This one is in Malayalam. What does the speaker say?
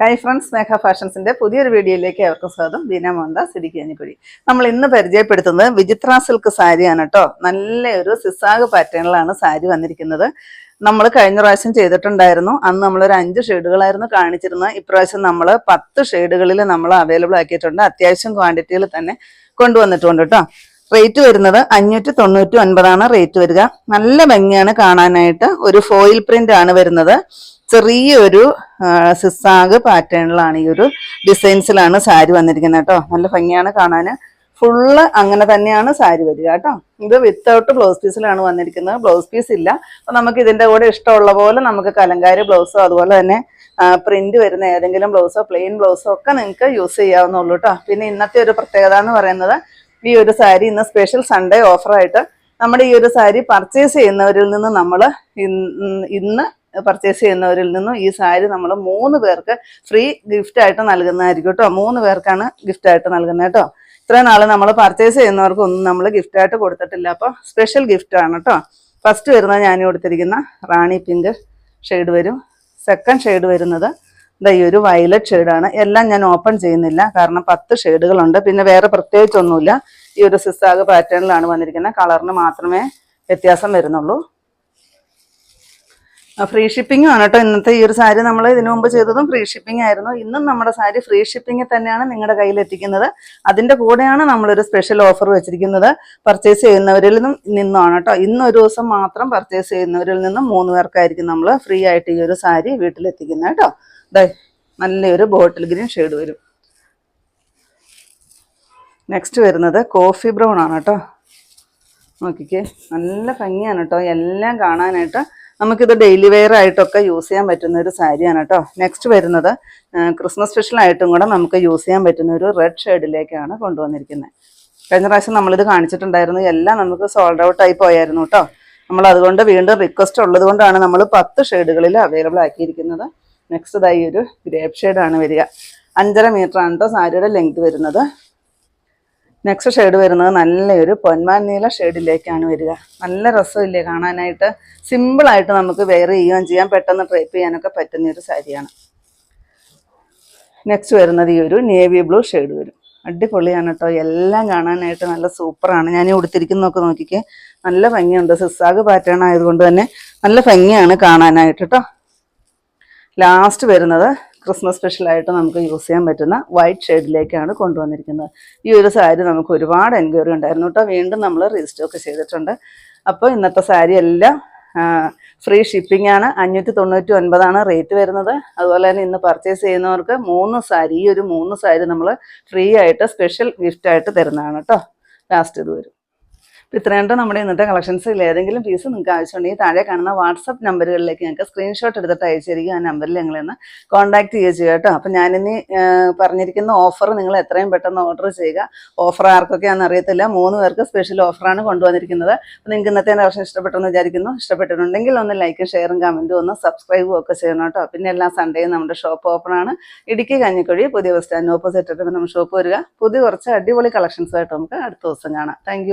ഹായ് ഫ്രണ്ട്സ് മേഘ ഫാഷൻസിന്റെ പുതിയൊരു വീഡിയോയിലേക്ക് ഏവർക്കും സ്വാഗതം. ബീന മോഹൻദാസ് ഇടുക്കിയനിക്കുഴി നമ്മൾ ഇന്ന് പരിചയപ്പെടുത്തുന്നത് വിചിത്ര സിൽക്ക് സാരിയാണ് കേട്ടോ. നല്ലൊരു സിസാഗ് പാറ്റേണിലാണ് സാരി വന്നിരിക്കുന്നത്. നമ്മൾ കഴിഞ്ഞ പ്രാവശ്യം ചെയ്തിട്ടുണ്ടായിരുന്നു. അന്ന് നമ്മളൊരു അഞ്ച് ഷെയ്ഡുകളായിരുന്നു കാണിച്ചിരുന്നത്. ഇപ്രാവശ്യം നമ്മൾ പത്ത് ഷെയ്ഡുകളിൽ നമ്മൾ അവൈലബിൾ ആക്കിയിട്ടുണ്ട്. അത്യാവശ്യം ക്വാണ്ടിറ്റിയിൽ തന്നെ കൊണ്ടുവന്നിട്ടുണ്ട് കേട്ടോ. റേറ്റ് വരുന്നത് അഞ്ഞൂറ്റി തൊണ്ണൂറ്റി ഒൻപതാണ് റേറ്റ് വരിക. നല്ല ഭംഗിയാണ് കാണാനായിട്ട്. ഒരു ഫോയിൽ പ്രിന്റ് ആണ് വരുന്നത്. ചെറിയൊരു സിസാഗ് പാറ്റേണിലാണ് ഈ ഒരു ഡിസൈൻസിലാണ് സാരി വന്നിരിക്കുന്നത് കേട്ടോ. നല്ല ഭംഗിയാണ് കാണാൻ ഫുള്ള് അങ്ങനെ തന്നെയാണ് സാരി വരിക കേട്ടോ. ഇത് വിത്തൗട്ട് ബ്ലൗസ് പീസിലാണ് വന്നിരിക്കുന്നത്. ബ്ലൗസ് പീസ് ഇല്ല. അപ്പം നമുക്ക് ഇതിന്റെ കൂടെ ഇഷ്ടമുള്ള പോലെ നമുക്ക് കലങ്കാരി ബ്ലൗസോ അതുപോലെ തന്നെ പ്രിന്റ് വരുന്ന ഏതെങ്കിലും ബ്ലൗസോ പ്ലെയിൻ ബ്ലൗസോ ഒക്കെ നിങ്ങൾക്ക് യൂസ് ചെയ്യാവുന്നുള്ളൂ കേട്ടോ. പിന്നെ ഇന്നത്തെ ഒരു പ്രത്യേകത എന്ന് പറയുന്നത് ഈ ഒരു സാരി ഇന്ന് സ്പെഷ്യൽ സൺഡേ ഓഫറായിട്ട് നമ്മുടെ ഈ ഒരു സാരി പർച്ചേസ് ചെയ്യുന്നവരിൽ നിന്ന് നമ്മൾ ഇന്ന് പർച്ചേസ് ചെയ്യുന്നവരിൽ നിന്നും ഈ സാരി നമ്മൾ മൂന്ന് പേർക്ക് ഫ്രീ ഗിഫ്റ്റ് ആയിട്ട് നൽകുന്നതായിരിക്കും കേട്ടോ മൂന്ന് പേർക്കാണ് ഗിഫ്റ്റ് ആയിട്ട് നൽകുന്നത് കേട്ടോ ഇത്രയും നാൾ നമ്മൾ പർച്ചേസ് ചെയ്യുന്നവർക്ക് ഒന്നും നമ്മൾ ഗിഫ്റ്റ് ആയിട്ട് കൊടുത്തിട്ടില്ല. അപ്പോൾ സ്പെഷ്യൽ ഗിഫ്റ്റ് ആണ് കേട്ടോ ഫസ്റ്റ് വരുന്നത് ഞാൻ കൊടുത്തിരിക്കുന്ന റാണി പിങ്ക് ഷെയ്ഡ് വരും. സെക്കൻഡ് ഷെയ്ഡ് വരുന്നത് ഇതാ ഈ ഒരു വയലറ്റ് ഷെയ്ഡാണ് എല്ലാം ഞാൻ ഓപ്പൺ ചെയ്യുന്നില്ല. കാരണം പത്ത് ഷെയ്ഡുകളുണ്ട് പിന്നെ വേറെ പ്രത്യേകിച്ചൊന്നുമില്ല ഈ ഒരു സിസാഗ് പാറ്റേണിലാണ് വന്നിരിക്കുന്നത്. കളറിന് മാത്രമേ വ്യത്യാസം വരുന്നുള്ളൂ. ഫ്രീ ഷിപ്പിംഗ് ആണ് കേട്ടോ. ഇന്നത്തെ ഈ ഒരു സാരി നമ്മൾ ഇതിനു മുമ്പ് ചെയ്തതും ഫ്രീ ഷിപ്പിംഗ് ആയിരുന്നു. ഇന്നും നമ്മുടെ സാരി ഫ്രീ ഷിപ്പിംഗ് തന്നെയാണ് നിങ്ങളുടെ കയ്യിൽ എത്തിക്കുന്നത്. അതിന്റെ കൂടെയാണ് നമ്മളൊരു സ്പെഷ്യൽ ഓഫർ വെച്ചിരിക്കുന്നത്. പർച്ചേസ് ചെയ്യുന്നവരിൽ നിന്നും നിന്നാണ് കേട്ടോ. ഇന്നൊരു ദിവസം മാത്രം പർച്ചേസ് ചെയ്യുന്നവരിൽ നിന്നും മൂന്ന് പേർക്കായിരിക്കും നമ്മൾ ഫ്രീ ആയിട്ട് ഈ ഒരു സാരി വീട്ടിലെത്തിക്കുന്നത് കേട്ടോ. ദേ നല്ലൊരു ബോട്ടിൽ ഗ്രീൻ ഷെയ്ഡ് വരും. നെക്സ്റ്റ് വരുന്നത് കോഫി ബ്രൗൺ ആണ് കേട്ടോ. നോക്കിക്കേ നല്ല ഭംഗിയാണ് കേട്ടോ. എല്ലാം കാണാനായിട്ട് നമുക്കിത് ഡെയിലി വെയർ ആയിട്ടൊക്കെ യൂസ് ചെയ്യാൻ പറ്റുന്ന ഒരു സാരിയാണ് കേട്ടോ നെക്സ്റ്റ് വരുന്നത് ക്രിസ്മസ് സ്പെഷ്യൽ ആയിട്ടും കൂടെ നമുക്ക് യൂസ് ചെയ്യാൻ പറ്റുന്ന ഒരു റെഡ് ഷെയ്ഡിലേക്കാണ് കൊണ്ടുവന്നിരിക്കുന്നത് കഴിഞ്ഞ പ്രാവശ്യം നമ്മളിത് കാണിച്ചിട്ടുണ്ടായിരുന്നു എല്ലാം നമുക്ക് സോൾഡ് ഔട്ട് ആയി പോയായിരുന്നു കേട്ടോ നമ്മൾ അതുകൊണ്ട് വീണ്ടും റിക്വസ്റ്റ് ഉള്ളത് കൊണ്ടാണ് നമ്മൾ പത്ത് ഷെയ്ഡുകളിൽ അവൈലബിൾ ആക്കിയിരിക്കുന്നത്. നെക്സ്റ്റ് ഇതായി ഒരു ഗ്രേപ്പ് ഷെയ്ഡാണ് വരിക. അഞ്ചര മീറ്റർ ആണ് കേട്ടോ സാരിയുടെ ലെങ്ത് വരുന്നത്. നെക്സ്റ്റ് ഷെയ്ഡ് വരുന്നത് നല്ലൊരു പൊന്മാൻ നീല ഷെയ്ഡിലേക്കാണ് വരിക. നല്ല രസമില്ലേ കാണാനായിട്ട്? സിമ്പിളായിട്ട് നമുക്ക് വെയർ ചെയ്യുകയും ചെയ്യാം. പെട്ടെന്ന് ട്രൈപ്പ് ചെയ്യാനൊക്കെ പറ്റുന്ന ഒരു സാരിയാണ്. നെക്സ്റ്റ് വരുന്നത് ഈ ഒരു നേവി ബ്ലൂ ഷെയ്ഡ് വരും. അടിപൊളിയാണ് കേട്ടോ എല്ലാം കാണാനായിട്ട് നല്ല സൂപ്പറാണ്. ഞാൻ ഉടുത്തിരിക്കുന്നതൊക്കെ നോക്കിക്കേ. നല്ല ഭംഗിയുണ്ട്. സിസാഗ് പാറ്റേൺ ആയതുകൊണ്ട് തന്നെ നല്ല ഭംഗിയാണ് കാണാനായിട്ട് കേട്ടോ ലാസ്റ്റ് വരുന്നത് ക്രിസ്മസ് സ്പെഷ്യലായിട്ട് നമുക്ക് യൂസ് ചെയ്യാൻ പറ്റുന്ന വൈറ്റ് ഷെയ്ഡിലേക്കാണ് കൊണ്ടുവന്നിരിക്കുന്നത്. ഈ ഒരു സാരി നമുക്ക് ഒരുപാട് എൻക്വയറി ഉണ്ടായിരുന്നു കേട്ടോ. വീണ്ടും നമ്മൾ റീസ്റ്റോക്ക് ചെയ്തിട്ടുണ്ട്. അപ്പോൾ ഇന്നത്തെ സാരി എല്ലാം ഫ്രീ ഷിപ്പിംഗ് ആണ്. അഞ്ഞൂറ്റി തൊണ്ണൂറ്റി ഒൻപതാണ് റേറ്റ് വരുന്നത്. അതുപോലെ തന്നെ ഇന്ന് പർച്ചേസ് ചെയ്യുന്നവർക്ക് മൂന്ന് സാരി ഈ ഒരു മൂന്ന് സാരി നമ്മൾ ഫ്രീ ആയിട്ട് സ്പെഷ്യൽ ഗിഫ്റ്റായിട്ട് തരുന്നതാണ് കേട്ടോ. ലാസ്റ്റ് ഇത് വരും. ഇത്രയുണ്ട് നമ്മുടെ ഇന്നത്തെ കളക്ഷൻസിൽ ഏതെങ്കിലും പീസ് നിങ്ങൾക്ക് ആവശ്യമുണ്ടെങ്കിൽ താഴെ കാണുന്ന വാട്സപ്പ് നമ്പറുകളിലേക്ക് ഞങ്ങൾക്ക് സ്ക്രീൻഷോട്ട് എടുത്തിട്ട് അയച്ചിരിക്കും ആ നമ്പറിൽ ഞങ്ങളെന്ന് കോൺടാക്ട് ചെയ്യുക കേട്ടോ. അപ്പം ഞാനിനി പറഞ്ഞിരിക്കുന്ന ഓഫർ നിങ്ങൾ എത്രയും പെട്ടെന്ന് ഓർഡർ ചെയ്യുക. ഓഫർ ആർക്കൊക്കെയാണെന്ന് അറിയത്തില്ല. മൂന്ന് പേർക്ക് സ്പെഷ്യൽ ഓഫറാണ് കൊണ്ടുവന്നിരിക്കുന്നത്. അപ്പോൾ നിങ്ങൾക്ക് ഇന്നത്തെ കളക്ഷൻ ഇഷ്ടപ്പെട്ടെന്ന് വിചാരിക്കുന്നു. ഇഷ്ടപ്പെട്ടിട്ടുണ്ടെങ്കിൽ ഒന്ന് ലൈക്കും ഷെയറും കമന്റും ഒന്ന് സബ്സ്ക്രൈബും ഒക്കെ ചെയ്യണം കേട്ടോ. പിന്നെ എല്ലാ സൺഡേയും നമ്മുടെ ഷോപ്പ് ഓപ്പൺ ആണ്. ഇടുക്കി കഞ്ഞിക്കുഴി പുതിയ ബസ് സ്റ്റാൻഡ് ഓപ്പോസിറ്റ് നമ്മുടെ ഷോപ്പ് വരിക. പുതിയ കുറച്ച് അടിപൊളി കളക്ഷൻസ് ആയിട്ട് നമുക്ക് അടുത്ത ദിവസം കാണാം. താങ്ക്